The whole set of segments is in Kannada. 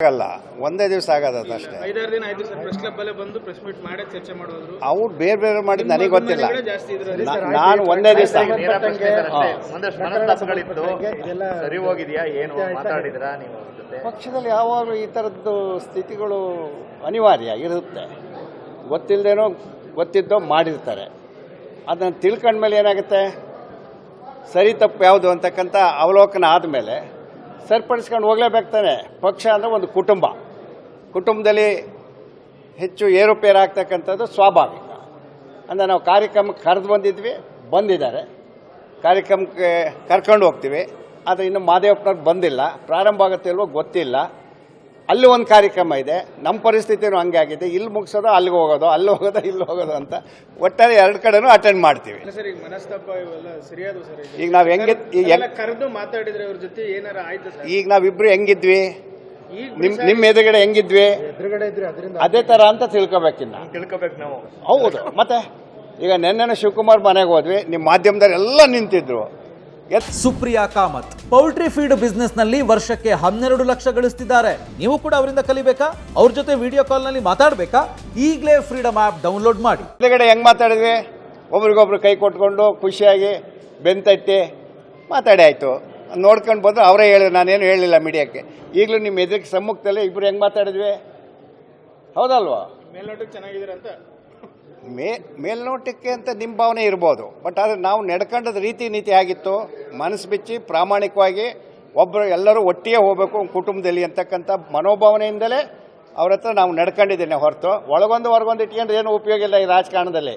ಆಗಲ್ಲ. ಒಂದೇ ದಿವಸ ಆಗೋದು ಅಷ್ಟೇ. ಐದಾರು ದಿನ ಆಯ್ತು ಸರ್ ಪ್ರೆಸ್ ಕ್ಲಬ್ ಅಲ್ಲೇ ಬಂದು ಪ್ರೆಸ್ ಮೀಟ್ ಮಾಡೇ ಚರ್ಚೆ ಮಾಡೋದ್ರು. ಅವ್ರು ಬೇರೆ ಬೇರೆ ಮಾಡಿ ನನಗೆ ಗೊತ್ತಿಲ್ಲ. ಜಾಸ್ತಿ ನಾನು ಒಂದೇ ದಿವಸ. ನೇರ ಪ್ರಶ್ನೆ ಸರ್. ಒಂದಷ್ಟು ಮನಸ್ತಾಪಗಳಿತ್ತು ಸರಿ ಹೋಗಿದ್ಯಾ ಏನು ಮಾತಾಡಿದ್ರಾ ನೀವು ಪಕ್ಷದಲ್ಲಿ ಯಾವಾಗಲೂ ಈ ಥರದ್ದು ಸ್ಥಿತಿಗಳು ಅನಿವಾರ್ಯ ಇರುತ್ತೆ. ಗೊತ್ತಿಲ್ಲದೇನೋ ಗೊತ್ತಿದ್ದೋ ಮಾಡಿರ್ತಾರೆ. ಅದನ್ನು ತಿಳ್ಕೊಂಡ್ಮೇಲೆ ಏನಾಗುತ್ತೆ? ಸರಿ ತಪ್ಪು ಯಾವುದು ಅಂತಕ್ಕಂಥ ಅವಲೋಕನ ಆದಮೇಲೆ ಸರಿಪಡಿಸ್ಕೊಂಡು ಹೋಗಲೇಬೇಕು ತಾನೆ. ಪಕ್ಷ ಅಂದರೆ ಒಂದು ಕುಟುಂಬ. ಕುಟುಂಬದಲ್ಲಿ ಹೆಚ್ಚು ಏರುಪೇರು ಆಗ್ತಕ್ಕಂಥದ್ದು ಸ್ವಾಭಾವಿಕ. ಅಂದರೆ ನಾವು ಕಾರ್ಯಕ್ರಮಕ್ಕೆ ಕರೆದು ಬಂದಿದ್ವಿ, ಬಂದಿದ್ದಾರೆ. ಕಾರ್ಯಕ್ರಮಕ್ಕೆ ಕರ್ಕೊಂಡು ಹೋಗ್ತೀವಿ. ಆದರೆ ಇನ್ನು ಮಾದೇವಪ್ಪನವ್ರು ಬಂದಿಲ್ಲ. ಪ್ರಾರಂಭ ಆಗುತ್ತೆ ಇಲ್ವೋ ಗೊತ್ತಿಲ್ಲ. ಅಲ್ಲಿ ಒಂದು ಕಾರ್ಯಕ್ರಮ ಇದೆ. ನಮ್ಮ ಪರಿಸ್ಥಿತಿನೂ ಹಂಗೆ ಆಗಿದೆ. ಇಲ್ಲಿ ಮುಗಿಸೋದು ಅಲ್ಲಿಗೆ ಹೋಗೋದು ಅಲ್ಲಿ ಹೋಗೋದು ಇಲ್ಲಿ ಹೋಗೋದು ಅಂತ ಒಟ್ಟಾರೆ ಎರಡು ಕಡೆನೂ ಅಟೆಂಡ್ ಮಾಡ್ತೀವಿ. ಸರ್ ಈಗ ಮನಸ್ತಾಪ ಇವೆಲ್ಲ ಸರಿಯಾದ ಸರ್ ಈಗ ಈಗ ನಾವು ಹೆಂಗೆ ಈಗ ಕರೆದು ಮಾತಾಡಿದ್ರೆ ಅವ್ರ ಜೊತೆ ಏನಾರ ಆಯ್ತು ಸರ್? ಈಗ ನಾವಿಬ್ರು ಹೆಂಗಿದ್ವಿ? ನಿಮ್ ನಿಮ್ಮ ಎದುರುಗಡೆ ಹೆಂಗಿದ್ವಿ? ಅದೇ ಥರ ಅಂತ ತಿಳ್ಕೊಬೇಕಿನ್ನ ತಿಳ್ಕೊಬೇಕು ನಾವು. ಹೌದು. ಮತ್ತೆ ಈಗ ನೆನ್ನೆನ ಶಿವಕುಮಾರ್ ಮನೆಗೆ ಹೋದ್ವಿ. ನಿಮ್ಮ ಮಾಧ್ಯಮದವ್ರು ಎಲ್ಲ ನಿಂತಿದ್ರು. ಸುಪ್ರಿಯಾ ಕಾಮತ್. ಪೌಲ್ಟ್ರಿ ಫೀಡ್ ಬಿಸ್ನೆಸ್ನಲ್ಲಿ ವರ್ಷಕ್ಕೆ ಹನ್ನೆರಡು ಲಕ್ಷ ಗಳಿಸ್ತಿದ್ದಾರೆ. ನೀವು ಕೂಡ ಅವರಿಂದ ಕಲಿಬೇಕಾ? ಅವ್ರ ಜೊತೆ ವಿಡಿಯೋ ಕಾಲ್ನಲ್ಲಿ ಮಾತಾಡಬೇಕಾ? ಈಗಲೇ ಫ್ರೀಡಮ್ ಆಪ್ ಡೌನ್ಲೋಡ್ ಮಾಡಿ. ಎದುರುಗಡೆ ಹೆಂಗೆ ಮಾತಾಡಿದ್ವಿ? ಒಬ್ರಿಗೊಬ್ರು ಕೈ ಕೊಟ್ಕೊಂಡು ಖುಷಿಯಾಗಿ ಬೆಂತಟ್ಟಿ ಮಾತಾಡಿ ಆಯ್ತು. ನೋಡ್ಕೊಂಡು ಬಂದ್ರೆ ಅವರೇ ಹೇಳಿದ್ರು ನಾನೇನು ಹೇಳಿಲ್ಲ ಮೀಡಿಯಾಕ್ಕೆ. ಈಗಲೂ ನಿಮ್ಮ ಎದುರಿಗೆ ಸಮ್ಮುಖದಲ್ಲಿ ಇಬ್ಬರು ಹೆಂಗೆ ಮಾತಾಡಿದ್ವಿ? ಹೌದಲ್ವಾ? ಮೇಲ್ನೋಟಕ್ಕೆ ಚೆನ್ನಾಗಿದ್ದೀರ ಅಂತ ಮೇ, ಮೇಲ್ನೋಟಕ್ಕೆ ಅಂತ ನಿಮ್ಮ ಭಾವನೆ ಇರ್ಬೋದು. ಬಟ್ ಆದರೆ ನಾವು ನಡ್ಕೊಂಡದ ರೀತಿ ನೀತಿ ಆಗಿತ್ತು. ಮನಸ್ಸು ಬಿಚ್ಚಿ ಪ್ರಾಮಾಣಿಕವಾಗಿ ಒಬ್ಬರು ಎಲ್ಲರೂ ಒಟ್ಟಿಗೆ ಹೋಗಬೇಕು ಕುಟುಂಬದಲ್ಲಿ ಅಂತಕ್ಕಂಥ ಮನೋಭಾವನೆಯಿಂದಲೇ ಅವ್ರ ಹತ್ರ ನಾವು ನಡ್ಕೊಂಡಿದ್ದೇನೆ ಹೊರತು. ಒಳಗೊಂದು ಹೊರಗೊಂದು ಇಟ್ಕೊಂಡು ಏನು ಉಪಯೋಗ ಇಲ್ಲ ಈ ರಾಜಕಾರಣದಲ್ಲಿ.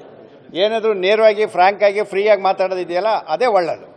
ಏನಾದರೂ ನೇರವಾಗಿ ಫ್ರ್ಯಾಂಕಾಗಿ ಫ್ರೀಯಾಗಿ ಮಾತಾಡೋದಿದೆಯಲ್ಲ, ಅದೇ ಒಳ್ಳೆಯದು